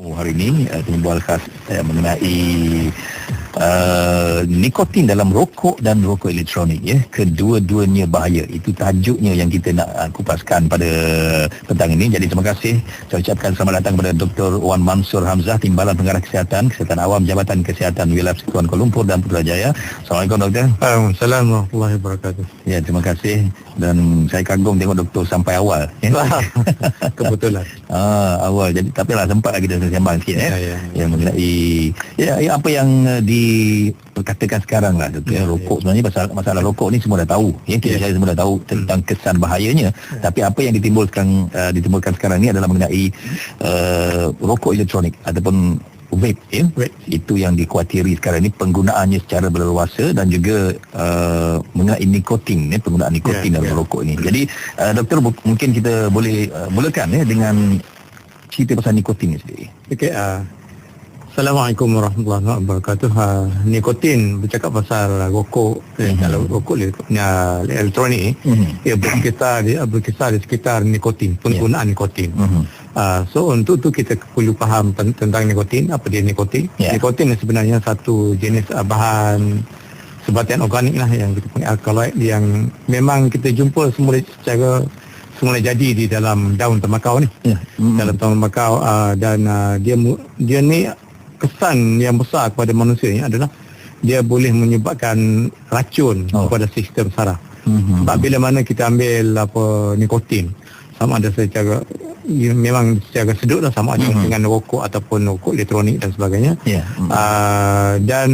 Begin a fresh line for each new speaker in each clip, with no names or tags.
Oh, hari ini uh, timbul khas uh, mengenai uh, nikotin dalam rokok dan rokok elektronik ya. Kedua-duanya bahaya. Itu tajuknya yang kita nak uh, kupaskan pada petang ini. Jadi terima kasih. Saya ucapkan selamat datang kepada Dr. Wan Mansur Hamzah Timbalan Pengarah Kesihatan Kesihatan Awam Jabatan Kesihatan Wilayah Persekutuan Kuala Lumpur dan Putrajaya. Assalamualaikum doktor.
Assalamualaikum warahmatullahi wabarakatuh.
Ya terima kasih dan saya kagum tengok doktor sampai awal ya.
kebetulan
ah, awal jadi tapi lah sempat lagi kita sembang sikit eh.
Ya, ya, ya.
Yang mengenai ya, ya apa yang uh, diperkatakan sekarang lah tu ya,
Ya,
rokok sebenarnya masalah masalah rokok ni semua dah tahu ya kita
Ya.
semua dah tahu tentang kesan bahayanya tapi apa yang ditimbulkan uh, ditimbulkan sekarang ni adalah mengenai uh, rokok elektronik ataupun vape ya
Vape.
itu yang dikhawatiri sekarang ni penggunaannya secara berleluasa dan juga uh, mengenai nikotin ya penggunaan nikotin
Ya,
dalam
ya.
rokok ini jadi uh, doktor bu- mungkin kita boleh uh, mulakan ya dengan cerita pasal nikotin ni sendiri
Okey, uh, Assalamualaikum warahmatullahi wabarakatuh. Uh, nikotin bercakap pasal rokok eh, kalau rokok uh, elektronik ni
Mhm.
ia berkisar dia berkisar di sekitar nikotin, penggunaan nikotin.
Mhm.
Uh, so untuk tu kita perlu faham ten- tentang nikotin, apa dia nikotin.
Ya.
Nikotin ni sebenarnya satu jenis uh, bahan sebatian organik lah yang kita panggil alkaloid yang memang kita jumpa semula secara semula jadi di dalam daun tembakau ni
Ya. Mm.
dalam tahun tembakau uh, dan uh, dia dia ni kesan yang besar kepada manusia ni adalah dia boleh menyebabkan racun
Oh.
kepada sistem saraf.
Mhm.
Sebab bila mana kita ambil apa nikotin sama ada secara ya, memang secara sedut lah sama ada
Mhm.
dengan rokok ataupun rokok elektronik dan sebagainya.
Ya. Mm.
Uh, dan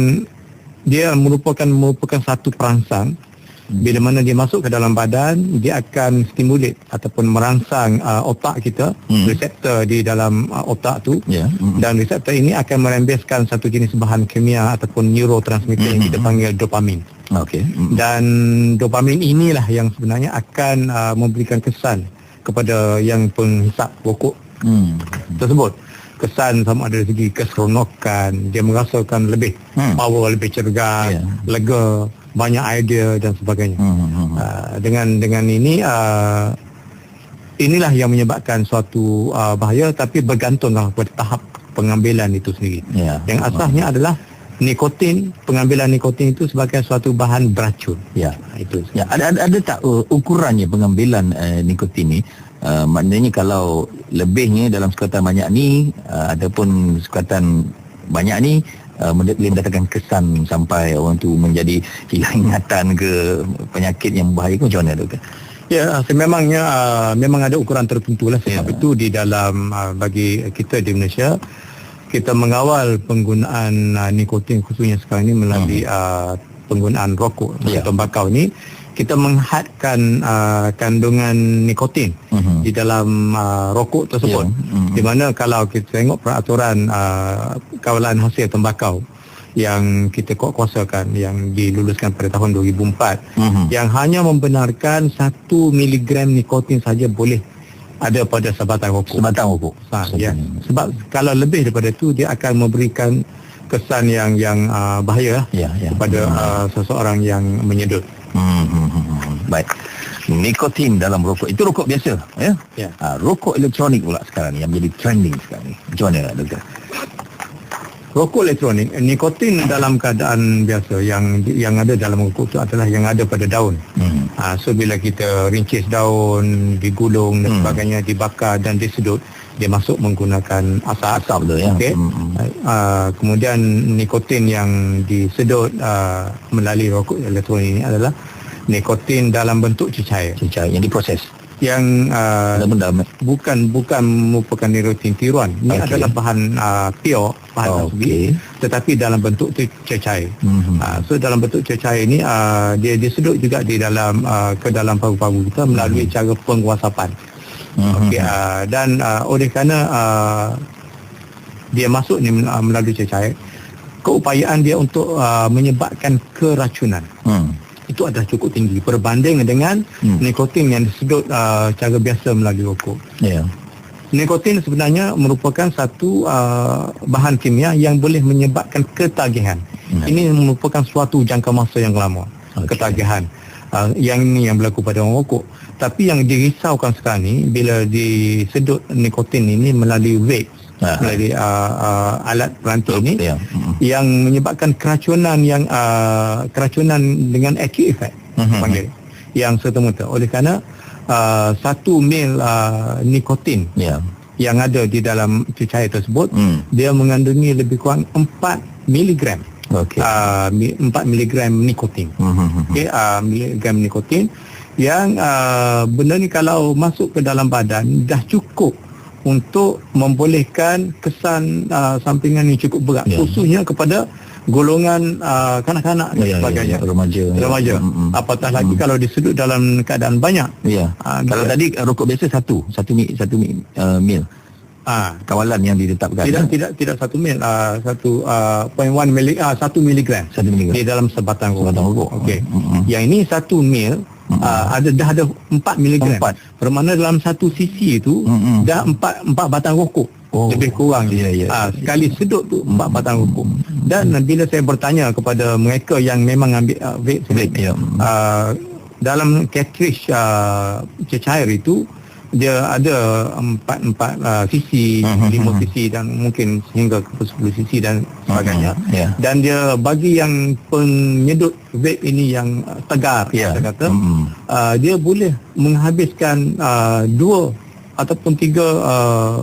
dia merupakan merupakan satu perangsang bila mana dia masuk ke dalam badan dia akan stimulate ataupun merangsang uh, otak kita
Hmm.
reseptor di dalam uh, otak tu
Ya. Mm.
dan reseptor ini akan merembeskan satu jenis bahan kimia ataupun neurotransmitter yang kita panggil dopamin
Okey. Mm.
dan dopamin inilah yang sebenarnya akan uh, memberikan kesan kepada yang penghisap rokok
Mm.
tersebut kesan sama ada dari segi keseronokan dia merasakan lebih
Hmm.
power lebih cergas
Ya.
lega banyak idea dan sebagainya
Mm. Mm.
uh, dengan dengan ini uh, inilah yang menyebabkan suatu uh, bahaya tapi bergantunglah pada tahap pengambilan itu sendiri
Ya.
yang asasnya adalah nikotin pengambilan nikotin itu sebagai suatu bahan beracun
Ya.
Ha, itu
Ya, ada ada, ada tak uh, ukurannya pengambilan uh, nikotin ni? Uh, maknanya kalau lebihnya dalam sekatan banyak ni uh, ataupun sekatan banyak ni uh, boleh mendatangkan kesan sampai orang tu menjadi hilang ingatan ke penyakit yang berbahaya ke macam mana doktor?
Ya, sememangnya uh, memang ada ukuran tertentu lah sebab
Ya.
itu di dalam uh, bagi kita di Malaysia kita mengawal penggunaan uh, nikotin khususnya sekarang ini melalui uh, penggunaan rokok
Ya.
atau tembakau ni kita menghadkan uh, kandungan nikotin
Mhm.
di dalam uh, rokok tersebut.
Ya. Mhm.
Di mana kalau kita tengok peraturan uh, kawalan hasil tembakau yang kita kuasakan yang diluluskan pada tahun 2004
Mhm.
yang hanya membenarkan 1 miligram nikotin saja boleh ada pada sabatan rokok.
Sebatang rokok.
Ha, ya. Sebab kalau lebih daripada itu dia akan memberikan kesan yang yang uh, bahaya
Ya, ya.
kepada uh, seseorang yang menyedut.
Hmm, hmm, hmm, hmm. Baik. Nikotin dalam rokok itu rokok biasa, ya?
Ya.
Ha, rokok elektronik pula sekarang ni yang menjadi trending sekarang ni. Macam mana doktor?
Rokok elektronik, nikotin dalam keadaan biasa yang yang ada dalam rokok itu adalah yang ada pada daun.
Hmm.
Ha, so bila kita ringkis daun, digulung dan
Hmm.
sebagainya, dibakar dan disedut, dia masuk menggunakan asap.
Asap tu ya.
Okey.
Hmm, hmm.
Uh, kemudian nikotin yang disedut uh, melalui rokok elektronik ini adalah nikotin dalam bentuk cecair
Cecair yang diproses.
yang uh,
Benda-benda
bukan bukan merupakan nikotin tiruan. Ini
Okey.
adalah bahan uh, pure, bahan
Oh,
asli,
okey.
tetapi dalam bentuk tu cecair.
Mhm.
Uh, so dalam bentuk cecair ini uh, dia disedut juga di dalam uh, ke dalam paru-paru kita melalui cara penguasapan.
Mhm.
Okey uh, dan uh, oleh kerana uh, dia masuk ni uh, melalui cecair keupayaan dia untuk uh, menyebabkan keracunan
Hmm.
itu adalah cukup tinggi berbanding dengan
Hmm.
nikotin yang disedut uh, cara biasa melalui rokok.
Ya.
Nikotin sebenarnya merupakan satu uh, bahan kimia yang boleh menyebabkan ketagihan.
Hmm.
Ini merupakan suatu jangka masa yang lama.
Okey.
Ketagihan. Uh, yang ini yang berlaku pada orang rokok. Tapi yang dirisaukan sekarang ni bila disedut nikotin ini melalui vape uh, melalui uh, uh, alat peranti ini
Ya. Mm.
yang menyebabkan keracunan yang uh, keracunan dengan acute effect
Mhm.
panggil yang serta-merta oleh kerana uh, satu mil uh, nikotin
Ya.
yang ada di dalam cecair tersebut
Hmm.
dia mengandungi lebih kurang 4 miligram
Okey.
uh, mi- 4 miligram nikotin
Mhm.
okey uh, miligram nikotin yang uh, benda ni kalau masuk ke dalam badan dah cukup untuk membolehkan kesan uh, sampingan yang cukup berat
Ya.
khususnya kepada golongan uh, kanak-kanak dan
Ya, ya,
sebagainya
ya, remaja.
remaja
Mm-mm.
apatah lagi kalau disedut dalam keadaan banyak
Ya.
Ah,
Kalau
dia-
tadi uh, rokok biasa satu, satu mi, satu mi, uh, mil
ah
kawalan yang ditetapkan.
tidak
ya?
tidak tidak satu mil uh, satu uh, 0.1 mili uh, satu miligram
Satu miligram.
di dalam sebatang rokok.
Sebatang rokok.
Okey.
Mm-mm.
Yang ini satu mil uh, ada dah ada 4 miligram.
Empat.
Bermakna dalam satu sisi itu
Mm-mm.
dah empat empat batang rokok.
Oh.
Lebih kurang.
Ya, ya.
Ah, sekali sedut tu empat batang rokok. Dan uh, bila saya bertanya kepada mereka yang memang ambil uh, vape,
Vape, ya.
uh, dalam cartridge uh, cecair itu dia ada empat empat uh, sisi,
Mhm,
lima
mhm.
sisi dan mungkin sehingga ke 10 sisi dan sebagainya.
Mhm, ya.
Dan dia bagi yang penyedut vape ini yang uh, tegar,
Ya.
saya kata,
Mhm.
uh, dia boleh menghabiskan uh, dua ataupun tiga uh,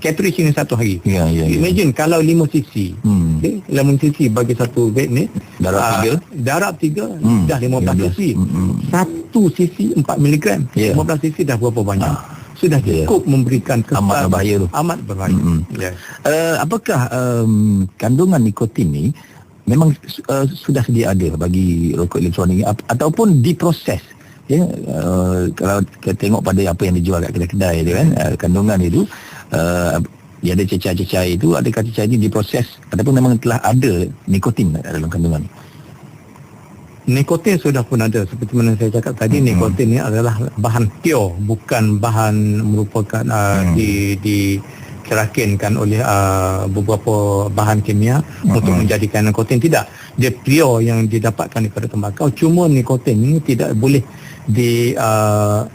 cartridge ini satu hari.
Ya, ya, ya.
Imagine kalau 5 cc.
Hmm.
Okay, 5 cc bagi satu vape ni.
Darab
ah,
tiga?
Darab tiga
Hmm,
dah 15
15.
cc.
Hmm.
Satu cc 4 miligram.
Ya.
15 cc dah berapa banyak? Sudah
Ya.
cukup memberikan kesan
Amat berbahaya tu.
Amat berbahaya.
Hmm.
Yes.
Uh, apakah um, kandungan nikotin ni memang uh, sudah sedia ada bagi rokok elektronik ap- ataupun diproses ya uh, kalau kita tengok pada apa yang dijual kat kedai-kedai tu kan uh, kandungan itu uh, dia ada cecair-cecair itu adakah cecair ini diproses ataupun memang telah ada nikotin dalam kandungan?
Nikotin sudah pun ada. Seperti mana saya cakap tadi
Hmm.
nikotin ni adalah bahan pure bukan bahan merupakan uh,
Hmm.
di di kerakinkan oleh uh, beberapa bahan kimia
Hmm.
untuk menjadikan nikotin. Tidak. Dia pure yang didapatkan daripada tembakau. Cuma nikotin ini tidak boleh di uh,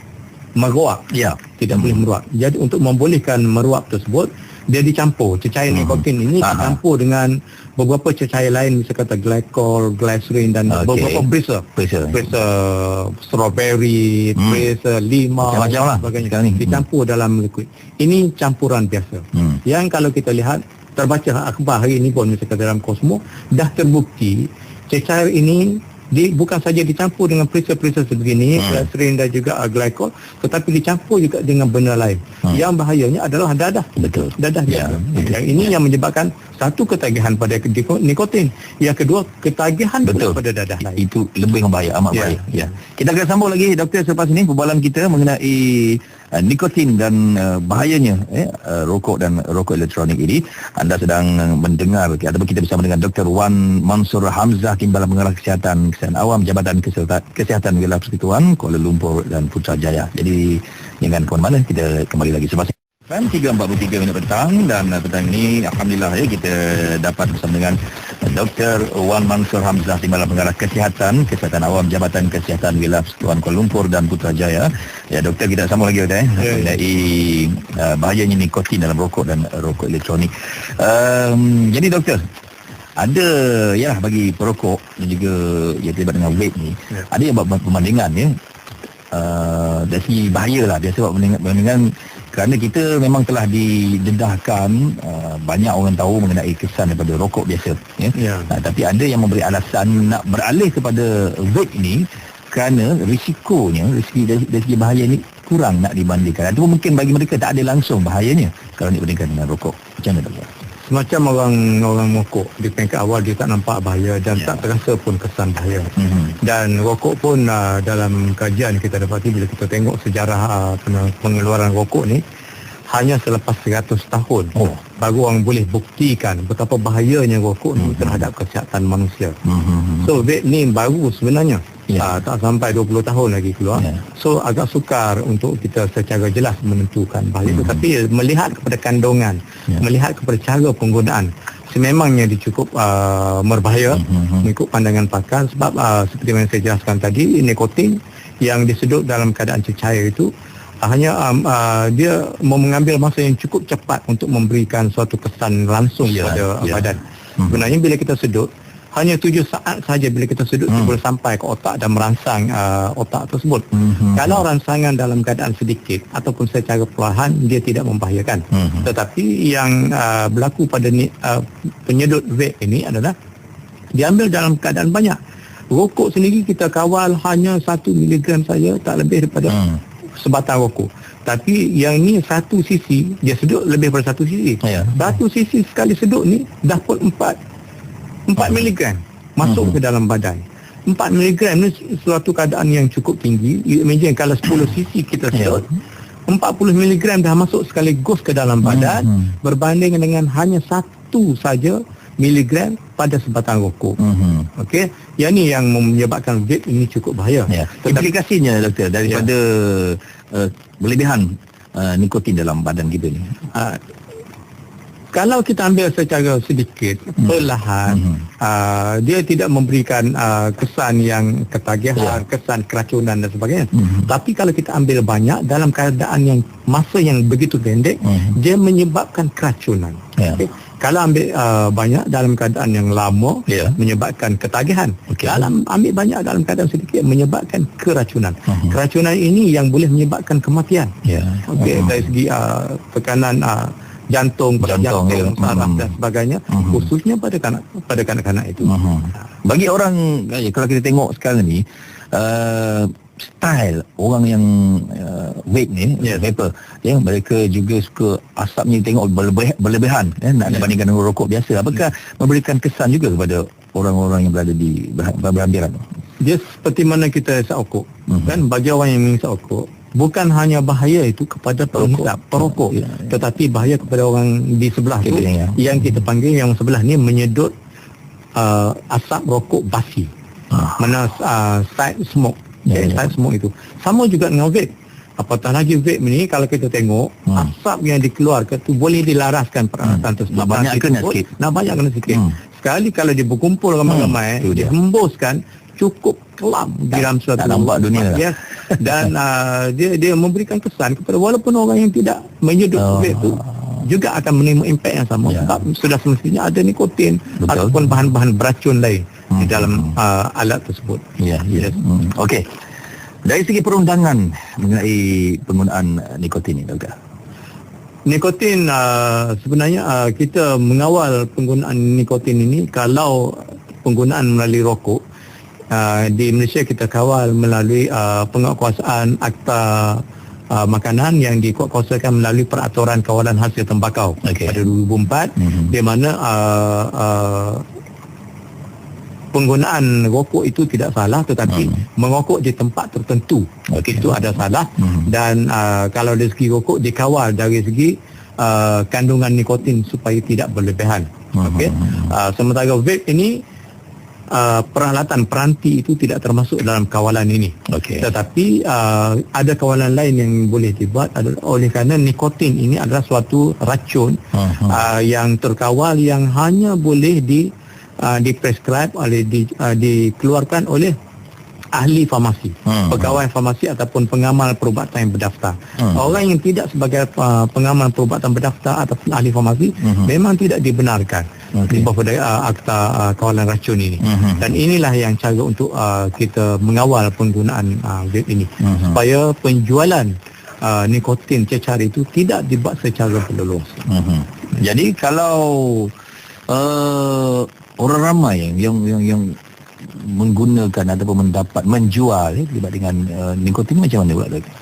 meruap
ya
tidak boleh meruap jadi untuk membolehkan meruap tersebut dia dicampur cecair
Hmm.
nikotin ini
Aha.
dicampur dengan beberapa cecair lain misalnya kata glycol, glycerin dan
Okey.
beberapa bracer
Bracer.
bracer strawberry,
Hmm.
bracer lima
Macam-macam lah
sebagainya
sekarang ni. Hmm.
dicampur dalam liquid ini campuran biasa
Hmm.
yang kalau kita lihat terbaca akhbar hari ini pun misalnya dalam Cosmo dah terbukti cecair ini di, bukan saja dicampur dengan perisa-perisa sebegini
Hmm.
glycerin dan juga uh, glycol tetapi dicampur juga dengan benda lain
Hmm.
yang bahayanya adalah dadah
betul
dadah
Ya, betul.
yang ini yang menyebabkan satu ketagihan pada niko- nikotin yang kedua ketagihan
Betul.
pada dadah lain
Itu lebih membahaya, amat
Ya.
bahaya. Ya. Kita akan sambung lagi doktor selepas ini perbualan kita mengenai uh, nikotin dan uh, bahayanya eh, uh, rokok dan rokok elektronik ini. Anda sedang mendengar ataupun kita bersama dengan Dr. Wan Mansur Hamzah Timbalan Pengarah Kesihatan Kesihatan Awam Jabatan Kesihatan, Kesihatan Wilayah Persekutuan Kuala Lumpur dan Putrajaya. Jadi jangan ke mana-mana kita kembali lagi selepas FM 3.43 minit petang dan petang ini Alhamdulillah ya kita dapat bersama dengan Dr. Wan Mansur Hamzah Timbalan Pengarah Kesihatan Kesihatan Awam Jabatan Kesihatan Wilayah Persekutuan Kuala Lumpur dan Putrajaya. Ya doktor kita sambung lagi doktor eh
Ya, ya.
mengenai uh, bahayanya nikotin dalam rokok dan uh, rokok elektronik. Um, jadi doktor ada ya bagi perokok dan juga yang terlibat dengan vape ni
Ya.
ada yang buat perbandingan ya uh, dari segi bahaya lah biasa buat perbandingan kerana kita memang telah didedahkan uh, banyak orang tahu mengenai kesan daripada rokok biasa ya.
Ya.
Uh, tapi ada yang memberi alasan nak beralih kepada vape ini kerana risikonya risiko dari, dari segi bahaya ni kurang nak dibandingkan ataupun mungkin bagi mereka tak ada langsung bahayanya kalau dibandingkan dengan rokok macam mana doktor?
Semacam orang orang rokok di peringkat awal dia tak nampak bahaya dan
Ya.
tak terasa pun kesan bahaya
Mhm.
dan rokok pun uh, dalam kajian kita dapati bila kita tengok sejarah uh, pen- pengeluaran rokok ni hanya selepas 100 tahun
Oh.
baru orang boleh buktikan betapa bahayanya rokok ni terhadap kesihatan manusia
Mhm.
So vape ni baru sebenarnya.
Ya.
Yeah. tak sampai 20 tahun lagi keluar.
Ya.
So agak sukar untuk kita secara jelas menentukan bahaya
Hmm.
hmm. tetapi melihat kepada kandungan,
Ya.
melihat kepada cara penggunaan sememangnya dia cukup uh, berbahaya
Mhm.
mengikut pandangan pakar sebab uh, seperti yang saya jelaskan tadi nikotin yang disedut dalam keadaan cecair itu hanya um, uh, dia mengambil masa yang cukup cepat untuk memberikan suatu kesan langsung
Ya,
pada
ya.
badan.
Mhm.
Sebenarnya bila kita sedut hanya tujuh saat saja bila kita sedut hmm. boleh sampai ke otak dan merangsang uh, otak tersebut.
Mhm.
Kalau rangsangan dalam keadaan sedikit ataupun secara perlahan dia tidak membahayakan.
Mhm.
Tetapi yang uh, berlaku pada ni, uh, penyedut vape ini adalah diambil dalam keadaan banyak. Rokok sendiri kita kawal hanya satu miligram saja tak lebih daripada
Hmm.
sebatang rokok. Tapi yang ni satu sisi dia sedut lebih daripada satu sisi.
Ya.
Satu sisi sekali sedut ni dah pun empat empat miligram masuk ke dalam badan. 4 miligram ni suatu keadaan yang cukup tinggi. You imagine kalau 10 sisi kita sedut, 40 miligram dah masuk sekaligus ke dalam badan
Mhm.
berbanding dengan hanya satu saja miligram pada sebatang rokok.
Mhm.
Okey, yang ni yang menyebabkan vape ini cukup bahaya.
Ya.
Tetapi Ya.
Implikasinya doktor daripada uh, berlebihan uh, nikotin dalam badan kita ni.
uh, kalau kita ambil secara sedikit perlahan
Mhm.
uh, dia tidak memberikan uh, kesan yang ketagihan,
Ya.
kesan keracunan dan sebagainya.
Mhm.
Tapi kalau kita ambil banyak dalam keadaan yang masa yang begitu pendek,
Mhm.
dia menyebabkan keracunan.
Ya.
Okey. Kalau ambil uh, banyak dalam keadaan yang lama
Ya.
menyebabkan ketagihan.
Okey.
Dalam ambil banyak dalam keadaan sedikit menyebabkan keracunan.
Mhm.
Keracunan ini yang boleh menyebabkan kematian.
Ya.
Okey,
Mhm.
dari segi uh, tekanan uh, jantung, pada
Jantung,
jantung,
ya.
saraf
Mhm.
dan sebagainya,
Mhm.
khususnya pada kanak pada kanak-kanak itu.
Mhm. Bagi orang eh, kalau kita tengok sekarang ni uh, style orang yang uh, vape ni
Yes.
vapor ya mereka juga suka asapnya tengok berlebih, berlebihan ya, nak
Yes.
dibandingkan dengan rokok biasa apakah memberikan kesan juga kepada orang-orang yang berada di ber- berhampiran
Dia seperti mana kita isap rokok.
Mhm.
Kan bagi orang yang mengisap rokok, bukan hanya bahaya itu kepada penghisap perokok,
Ya, ya.
tetapi bahaya kepada orang di sebelah tu
Sekeliling, ya.
yang kita panggil yang sebelah ni menyedut uh, asap rokok basi.
Ah.
Mana uh, side smoke.
Ya,
okay,
ya.
side smoke itu. Sama juga dengan vape. Apatah lagi vape ni kalau kita tengok
Hmm.
asap yang dikeluarkan tu boleh dilaraskan peralatan tersebut.
Nak banyak kena
tersebut,
sikit.
Nak banyak kena sikit.
Hmm.
Sekali kalau dia berkumpul ramai-ramai,
Hmm, dia.
dihembuskan cukup kelam di dalam suatu
tak nampak dunia lah.
Yes. Dan uh, dia dia memberikan kesan kepada walaupun orang yang tidak menyedut
Oh.
oh. vape tu juga akan menerima impak yang sama
Ya.
sebab sudah semestinya ada nikotin
Betul.
ataupun bahan-bahan beracun lain di
Hmm,
dalam
hmm,
uh, alat tersebut.
Ya, ya.
Yes.
Hmm. Okey. Dari segi perundangan mengenai penggunaan nikotin ni, doktor.
Nikotin uh, sebenarnya uh, kita mengawal penggunaan nikotin ini kalau penggunaan melalui rokok uh, di Malaysia kita kawal melalui uh, penguatkuasaan akta uh, makanan yang dikuatkuasakan melalui peraturan kawalan hasil tembakau
Okey.
pada 2004
Mhm.
di mana uh, uh, penggunaan rokok itu tidak salah tetapi merokok di tempat tertentu
Okey.
itu ada salah
Mhm.
dan uh, kalau dari segi rokok dikawal dari segi uh, kandungan nikotin supaya tidak berlebihan
Mhm.
okey uh, sementara vape ini uh, peralatan peranti itu tidak termasuk dalam kawalan ini
Okey.
tetapi uh, ada kawalan lain yang boleh dibuat adalah oleh kerana nikotin ini adalah suatu racun
Mhm.
uh, yang terkawal yang hanya boleh di uh, diprescribe oleh di, uh, dikeluarkan oleh ahli farmasi,
Hmm.
pegawai farmasi ataupun pengamal perubatan yang berdaftar.
Hmm.
Orang yang tidak sebagai uh, pengamal perubatan berdaftar ataupun ahli farmasi
Hmm.
memang tidak dibenarkan
Okey.
di bawah uh, akta uh, kawalan racun ini.
Hmm.
Dan inilah yang cara untuk uh, kita mengawal penggunaan uh, vape ini
Hmm.
supaya penjualan uh, nikotin cecar itu tidak dibuat secara berleluasa.
Mhm. Jadi kalau uh, orang ramai yang yang yang, yang menggunakan ataupun mendapat menjual ya, terlibat dengan uh, nikotin macam mana pula doktor?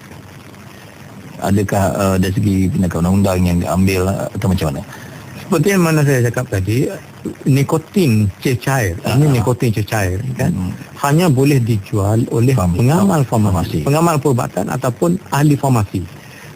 Adakah uh, dari segi tindakan undang-undang yang diambil uh, atau macam mana?
Seperti yang mana saya cakap tadi, nikotin cecair, ini nikotin cecair kan,
Hmm.
hanya boleh dijual oleh
Faham.
pengamal
Farmasi.
farmasi, pengamal perubatan ataupun ahli farmasi.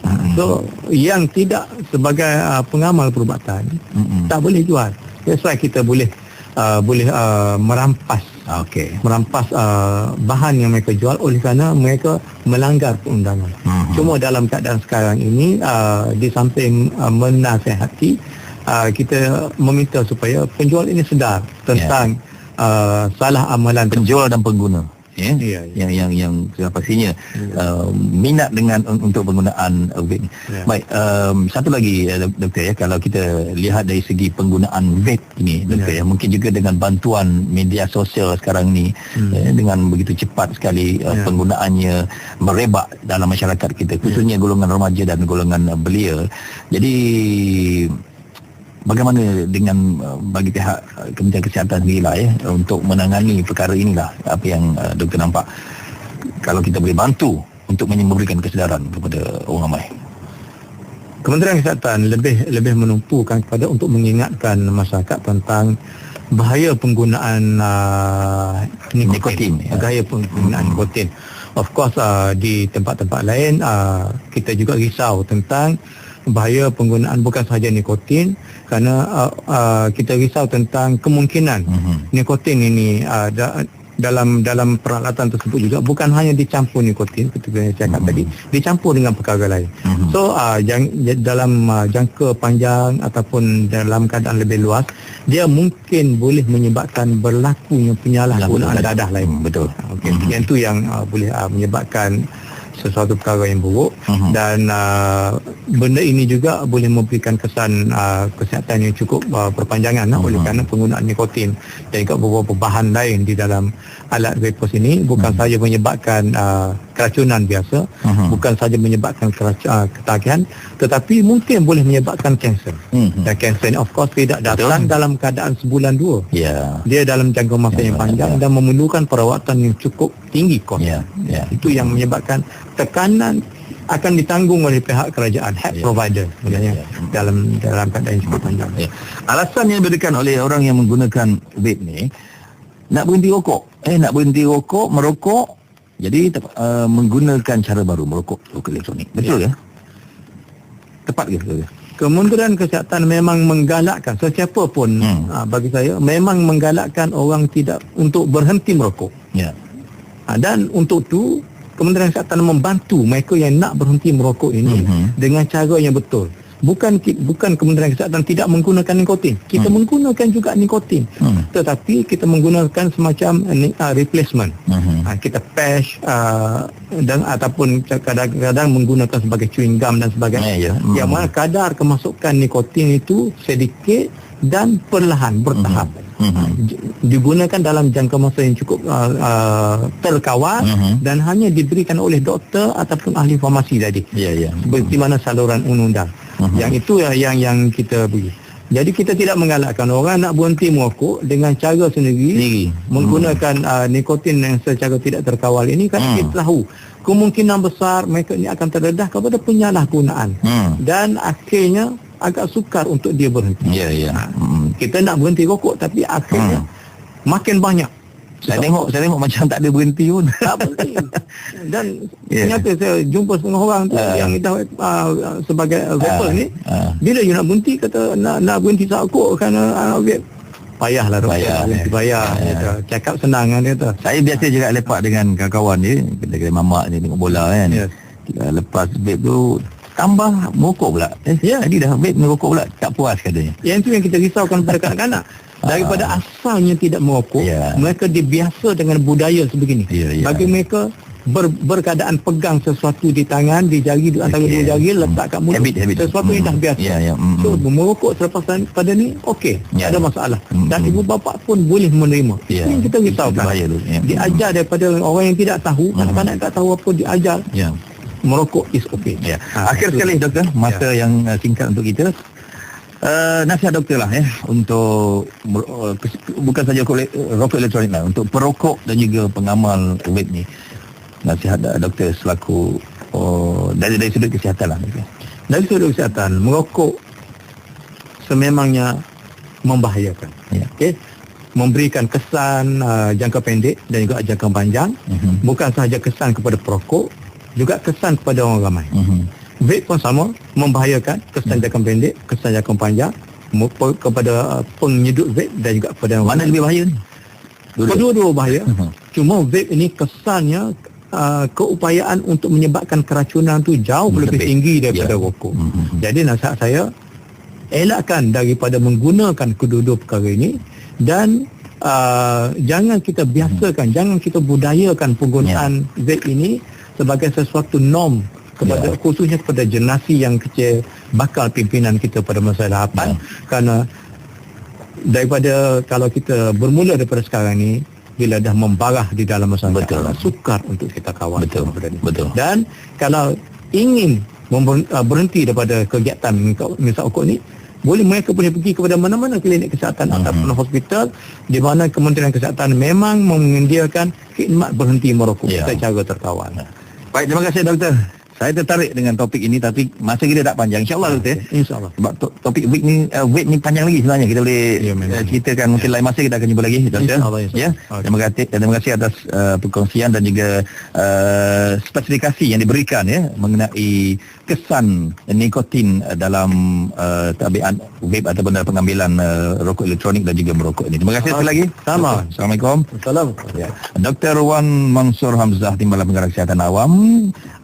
Hmm.
So, yang tidak sebagai uh, pengamal perubatan
Mm-mm.
tak boleh jual. That's why kita boleh uh, boleh uh, merampas
Okey.
merampas uh, bahan yang mereka jual oleh kerana mereka melanggar perundangan.
Mhm.
Cuma dalam keadaan sekarang ini uh, di samping uh, menasihati uh, kita meminta supaya penjual ini sedar tentang uh, salah amalan
Penjual dan pengguna. Ya
Ya, ya.
yang yang yang sudah pastinya uh, minat dengan un- untuk penggunaan uh, vape ni.
Ya.
Baik, um, satu lagi uh, dok- doktor ya kalau kita lihat dari segi penggunaan vape ini doktor ya, mungkin juga dengan bantuan media sosial sekarang ni ya, dengan begitu cepat sekali uh,
Ya.
penggunaannya merebak dalam masyarakat kita khususnya golongan remaja dan golongan belia. Jadi bagaimana dengan uh, bagi pihak uh, Kementerian Kesihatan sendiri lah ya untuk menangani perkara inilah apa yang uh, doktor nampak kalau kita boleh bantu untuk memberikan kesedaran kepada orang ramai.
Kementerian Kesihatan lebih lebih menumpukan kepada untuk mengingatkan masyarakat tentang bahaya penggunaan uh, nikotin,
Nikotin, ya.
bahaya penggunaan nikotin. Of course uh, di tempat-tempat lain uh, kita juga risau tentang bahaya penggunaan bukan sahaja nikotin kerana uh, uh, kita risau tentang kemungkinan
Mhm.
nikotin ini uh, da, dalam dalam peralatan tersebut juga bukan hanya dicampur nikotin seperti yang saya cakap tadi dicampur dengan perkara lain
Mhm.
so uh, jang, dalam uh, jangka panjang ataupun dalam keadaan lebih luas dia mungkin boleh menyebabkan berlakunya penyalahgunaan dadah lain
betul.
okey yang tu yang uh, boleh uh, menyebabkan sesuatu perkara yang buruk
Mhm.
dan uh, benda ini juga boleh memberikan kesan uh, kesihatan yang cukup uh, berpanjangan uh, oleh kerana penggunaan nikotin dan juga beberapa bahan lain di dalam alat vapors ini bukan sahaja menyebabkan uh, keracunan biasa
Mhm.
bukan sahaja menyebabkan kerac- uh, ketagihan tetapi mungkin boleh menyebabkan kanser
Mhm.
dan kanser ni of course tidak datang
Betul.
dalam keadaan sebulan dua
Ya.
dia dalam jangka masa
Ya,
yang
ya,
panjang
ya.
dan memerlukan perawatan yang cukup tinggi kos
Ya, ya.
itu yang menyebabkan tekanan akan ditanggung oleh pihak kerajaan head
Ya.
provider sebenarnya
Ya, ya.
dalam dalam keadaan yang cukup panjang
Ya. Alasan yang diberikan oleh orang yang menggunakan vape ni nak berhenti rokok. Eh nak berhenti rokok, merokok. Jadi uh, menggunakan cara baru merokok rokok elektronik. Betul ya? Tepat ke betul ke?
Kementerian Kesihatan memang menggalakkan sesiapa pun
Hmm.
hmm. bagi saya memang menggalakkan orang tidak untuk berhenti merokok
Ya.
ha, dan untuk tu Kementerian Kesihatan membantu mereka yang nak berhenti merokok ini
Mhm.
dengan cara yang betul bukan bukan Kementerian Kesihatan tidak menggunakan nikotin kita menggunakan juga nikotin
Hmm.
tetapi kita menggunakan semacam uh, uh, replacement
Mhm.
Ha, kita patch uh, dan ataupun kadang-kadang menggunakan sebagai chewing gum dan sebagainya.
Eh, ya.
Yang
Hmm.
mana kadar kemasukan nikotin itu sedikit dan perlahan bertahap.
Mhm.
J- Digunakan dalam jangka masa yang cukup uh, uh, terkawal
Mhm.
dan hanya diberikan oleh doktor ataupun ahli farmasi tadi.
Ya, ya.
Seperti mana saluran undang-undang.
Mhm.
Yang itu yang yang, yang kita beri. Jadi kita tidak menggalakkan orang nak berhenti merokok dengan cara sendiri
Sendiri.
menggunakan uh, nikotin yang secara tidak terkawal ini kerana
Hmm.
kita tahu kemungkinan besar mereka ini akan terdedah kepada penyalahgunaan
Hmm.
dan akhirnya agak sukar untuk dia berhenti.
Ya, ya. Hmm.
Kita nak berhenti rokok tapi akhirnya makin banyak.
Saya tengok saya tengok macam tak ada berhenti pun.
tak berhenti. Dan
Ya.
ternyata saya jumpa setengah orang tu
Ah.
yang dah uh, sebagai uh,
Ah,
ni
ah.
bila you nak berhenti kata nak nak berhenti sakut kerana uh, vape. Payahlah doktor.
Payah,
Berhenti
eh.
payah.
Ya,
kata, Cakap senang kan dia kata.
Saya biasa juga lepak dengan kawan-kawan dia, kedai-kedai mamak ni tengok bola kan.
Yes.
Uh, Lepas vape tu tambah merokok pula. Eh,
Ya.
Tadi dah vape merokok pula. Tak puas katanya.
Yang itu yang kita risaukan pada kanak-kanak. Daripada asalnya tidak merokok,
Ya.
mereka dibiasa dengan budaya sebegini.
Ya, ya.
Bagi mereka ber, berkeadaan pegang sesuatu di tangan, di jari di antara
Okey.
dua jari letak kat mulut.
Habit, habit.
Sesuatu yang dah
Hmm.
biasa.
Ya, ya. Hmm,
So
hmm.
merokok selepas pada ni okey,
Ya,
tak ada
ya.
masalah.
Hmm,
Dan
hmm.
ibu bapa pun boleh menerima.
Ya.
Ini kita risaukan.
Bahaya tu, ya.
Diajar daripada orang yang tidak tahu, kanak-kanak tak tahu apa diajar
Ya.
Merokok is okey.
Ya.
Ha,
Akhir sekali doktor, masa yang uh, singkat untuk kita. Uh, nasihat doktor lah ya untuk uh, bukan saja rokok, ele- rokok elektronik lah untuk perokok dan juga pengamal vape ni nasihat uh, doktor selaku uh, dari dari sudut kesihatan lah doktor.
Dari sudut kesihatan, merokok sememangnya membahayakan.
Ya.
Okey. Memberikan kesan uh, jangka pendek dan juga jangka panjang.
Mhm.
Bukan sahaja kesan kepada perokok, juga kesan kepada orang ramai.
Mhm.
Vape pun sama, membahayakan kesan jangka pendek, kesan jangka panjang kepada uh, penyedut vape dan juga kepada orang
Mana
ramai.
lebih bahaya ni? Dua-dua.
Kedua-dua bahaya.
Mhm.
Cuma vape ini kesannya uh, keupayaan untuk menyebabkan keracunan tu jauh
Hmm,
lebih
lebih.
tinggi daripada
Ya.
rokok.
Mhm.
Jadi nasihat saya elakkan daripada menggunakan kedua-dua perkara ini dan uh, jangan kita biasakan, jangan kita budayakan penggunaan vape ini sebagai sesuatu norm kepada
Ya.
khususnya kepada generasi yang kecil bakal pimpinan kita pada masa hadapan kerana daripada kalau kita bermula daripada sekarang ni bila dah membarah di dalam masyarakat
Betul.
sukar untuk kita kawal
Betul. Betul.
dan kalau ingin uh, berhenti daripada kegiatan misal okok ni boleh mereka boleh pergi kepada mana-mana klinik kesihatan
Mhm.
ataupun hospital di mana Kementerian Kesihatan memang menyediakan khidmat berhenti merokok
Ya.
secara terkawal.
Baik, terima kasih doktor. Saya tertarik dengan topik ini tapi masa kita tak panjang. InsyaAllah doktor. ya.
InsyaAllah.
Sebab to- topik week ni uh, week ni panjang lagi sebenarnya kita boleh
Ya, memang.
uh, ceritakan mungkin lain masa kita akan jumpa lagi doktor.
InsyaAllah, insyaAllah.
Ya.
Okey.
Terima kasih terima kasih atas uh, perkongsian dan juga uh, spesifikasi yang diberikan ya mengenai kesan nikotin uh, dalam uh, tabiat vape ataupun dalam pengambilan uh, rokok elektronik dan juga merokok ini. Terima kasih sekali lagi.
Sama.
Assalamualaikum.
Assalamualaikum.
Ya. Dr. Wan Mansur Hamzah Timbalan Pengarah Kesihatan Awam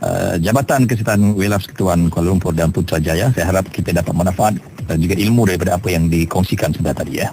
uh, Jabatan Kesihatan Wilayah Persekutuan Kuala Lumpur dan Putrajaya saya harap kita dapat manfaat dan juga ilmu daripada apa yang dikongsikan sudah tadi ya